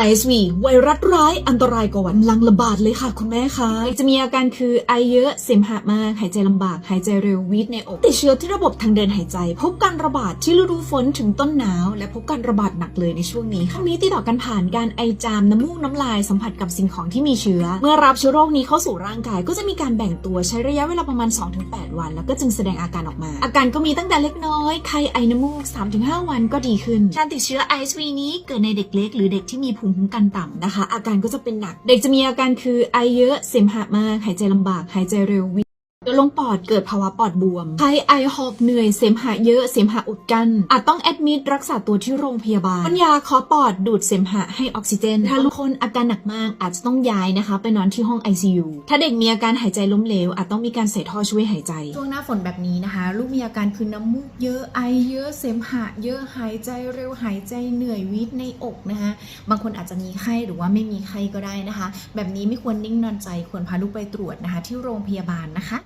RSV ไวรัสร้ายอันตรายกว่าวัดลังระบาดเลยค่ะคุณแม่คะจะมีอาการคือไอเยอะเสมหะมาก หายใจลำบาก หายใจเร็ววีดในอกติดเชื้อที่ระบบทางเดินหายใจ พบการระบาดที่ฤดูฝนถึงต้นหนาว และพบการระบาดหนักเลยในช่วงนี้ค่ะมีติดต่อกันผ่านการไอจามน้ำมูกน้ำลายสัมผัสกับสิ่งของที่มีเชื้อ เมื่อรับเชื้อโรคนี้เข้าสู่ร่างกาย ก็จะมีการแบ่งตัวใช้ระยะเวลาประมาณ 2-8 วัน แล้วก็จึงแสดงอาการออกมา อาการก็มีตั้งแต่เล็กน้อยไข้ไอน้ำมูก 3-5 วันก็ดีขึ้นการติดเชื้อ ISV นี้เกิดในเด็กเล็ก หรือเด็กที่มีภูมิคุ้มกันต่ำนะคะ อาการก็จะเป็นหนัก เด็กจะมีอาการคือไอเยอะเสมหะมากหายใจลำบากหายใจเร็ววิ เดินลงปอดเกิดภาวะปอดบวมไข้ไอหอบเหนื่อยเสมหะเยอะเสมหะอุดกั้นอาจต้องแอดมิดรักษาตัวที่โรงพยาบาลพ่นยาเคอปอดดูดเสมหะให้ออกซิเจน ถ้าลูกคนอาการหนักมากอาจจะต้องย้ายนะคะ ไปนอนที่ห้อง ICU ถ้าเด็กมีอาการหายใจล้มเหลว อาจต้องมีการใส่ท่อช่วยหายใจ ช่วงหน้าฝนแบบนี้นะคะ ลูกมีอาการคือน้ำมูกเยอะไอเยอะเสมหะเยอะหายใจเร็วหายใจเหนื่อยวิตในอกนะคะบางคนอาจจะมีไข้หรือว่าไม่มีไข้ก็ได้นะคะ แบบนี้ไม่ควรนิ่งนอนใจควรพาลูกไปตรวจนะคะ ที่โรงพยาบาลนะคะ